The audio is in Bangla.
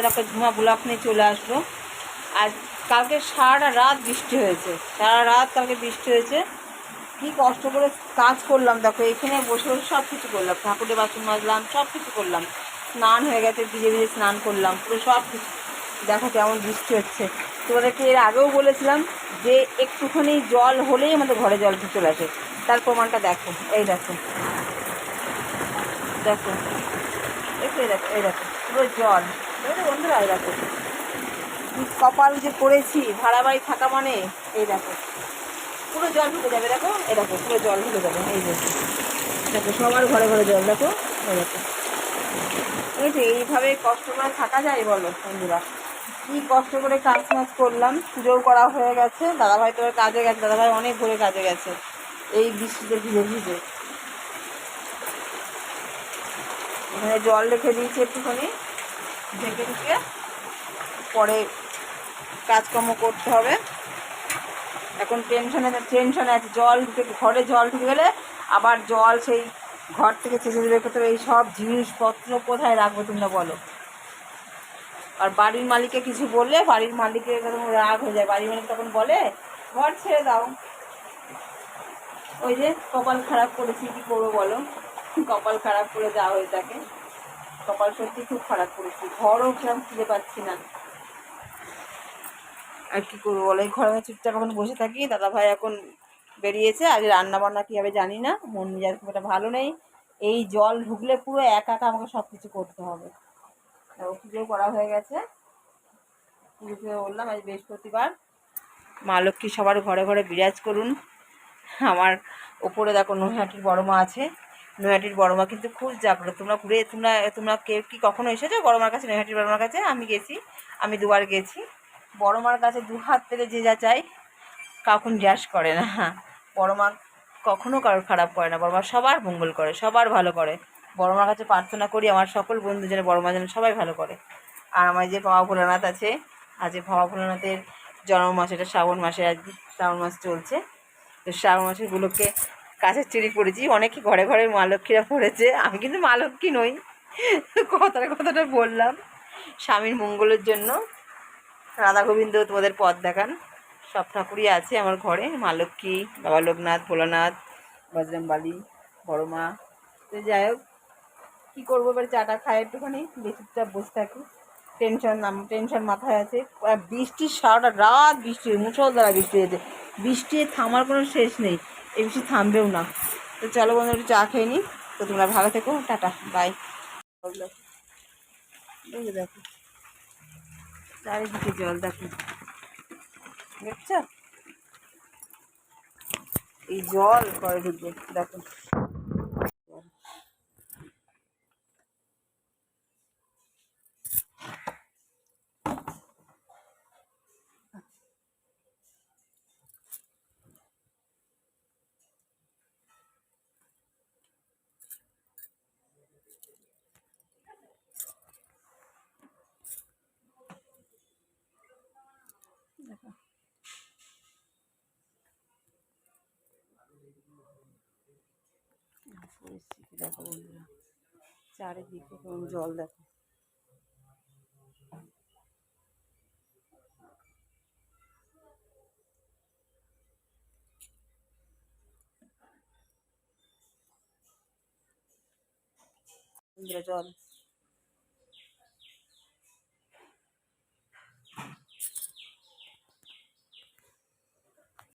দেখো ঝুমা ব্লক নিয়ে চলে আসলো। আর কালকে সারা রাত বৃষ্টি হয়েছে। সারা রাত কালকে বৃষ্টি হয়েছে। কি কষ্ট করে কাজ করলাম। দেখো এখানে বসে বসে সব কিছু করলাম। ঠাকুরের বাসন মাজলাম, সব কিছু করলাম। স্নান হয়ে গেছে, ভিজে ভিজে স্নান করলাম, পুরো সব কিছু। দেখো কেমন বৃষ্টি হচ্ছে। তোমাদেরকে এর আগেও বলেছিলাম যে একটুখানি জল হলেই আমাদের ঘরে জল চলে আসে। তার প্রমাণটা দেখো। এই দেখো। দেখো। এই দেখো এই দেখো। পুরো জল। বন্ধুরা দেখো। কপাল যে করেছি ভাড়া বাড়ি থাকা মানে এই দেখো। পুরো জল ঢুকে যাবে, দেখো। এই দেখো, পুরো জল ঢুকে যাবে, এই দেখো দেখো, সবার ঘরে ঘরে জল, দেখো। এই দেখো। যে, এইভাবে কষ্ট করে থাকা যায়, বলো, বন্ধুরা। কি কষ্ট করে কাজ মাজ করলাম, পুজোও করা হয়ে গেছে। দাদাভাই তো কাজে গেছে, দাদাভাই অনেক ঘুরে কাজে গেছে। এই বৃষ্টিতে ভিজে ভিজে। এখানে জল রেখে দিয়েছি একটুখানি। ঢেকে ঢুকে পরে কাজকর্ম করতে হবে। এখন টেনশনে টেনশনে আছে, জল ঢুকে, ঘরে জল ঢুকে গেলে আবার জল সেই ঘর থেকে চেঁচে বের করতে হবে। এই সব জিনিসপত্র কোথায় রাখব তোমরা বলো? আর বাড়ির মালিককে কিছু বললে বাড়ির মালিকের রাগ হয়ে যায়। বাড়ির মালিক তখন বলে, ঘর ছেড়ে দাও। ওই যে কপাল খারাপ করেছি, কি করব বলো? কপাল খারাপ করে যাওয়া হয়ে থাকে। কপাল সত্যি খুব খারাপ করেছি। ঘরও সেরকম খুঁজে পাচ্ছি না। আর কি করব বলো? এই ঘরে চুপচাপ এখন বসে থাকি। দাদা ভাই এখন বেরিয়েছে। আজ রান্না বান্না কী হবে জানি না। মন মেজাজ খুব একটা ভালো নেই। এই জল ঢুকলে পুরো একা একা আমাকে সব কিছু করতে হবে। ও পুজো করা হয়ে গেছে। পুজো বললাম, আজ বৃহস্পতিবার। মা লক্ষ্মী সবার ঘরে ঘরে বিরাজ করুন। আমার ওপরে দেখো নৈহাটির বড় মা আছে। নৈহাটির বড় মা কিন্তু খুব জাগ্রত। তোমরা ঘুরে, তোমরা তোমরা কেউ কি কখনো এসেছ বড় মার কাছে, নৈহাটির বড় মার কাছে? আমি গেছি, আমি দুবার গেছি। বড় মার কাছে দু হাত পেলে যে যা চাই কাউকে নিরাশ করে না। বড় মা কখনো কারোর খারাপ করে না। বড় মা সবার মঙ্গল করে, সবার ভালো করে। বড় মার কাছে প্রার্থনা করি, আমার সকল বন্ধু যেন বড় মা যেন সবাই ভালো করে। আর আমার যে বাবা ভোলানাথ আছে, আজ বাবা ভোলানাথের জন্ম মাস এটা শ্রাবণ মাসে আজ শ্রাবণ মাস চলছে। তো শ্রাবণ মাসেরগুলোকে কাছের চুরি পড়েছি, অনেকে ঘরে ঘরে মা লক্ষ্মীরা পড়েছে, আমি কিন্তু মা লক্ষ্মী নই। কথাটা কথাটা বললাম। স্বামীর মঙ্গলের জন্য। রাধা গোবিন্দ তোমাদের পথ দেখান। সব ঠাকুরই আছে আমার ঘরে, মা লক্ষ্মী, বাবা লোকনাথ, ভোলানাথ, বজরংবালি, বড় মা। তো যাই হোক, কী করব এবার চাটা খাই একটুখানি, বেশিটা বসে থাকি। টেনশন নাম টেনশন মাথায় আছে। বৃষ্টির সারাটা রাত বৃষ্টি মুসলধারা বৃষ্টি হয়েছে। বৃষ্টি থামার কোনো শেষ নেই। এই বেশি থামবেও না। তো চলো বন্ধু একটু চা খেয়ে নিই তো তোমরা ভালো থেকো। Tata, bye. দেখো, চারিদিকে জল দেখো। দেখছ? এই জল করে ঢুকবে, দেখো। পরিস্থিতি দেখো বন্ধুরা। চারিদিকে কেমন জল দেখো। জল।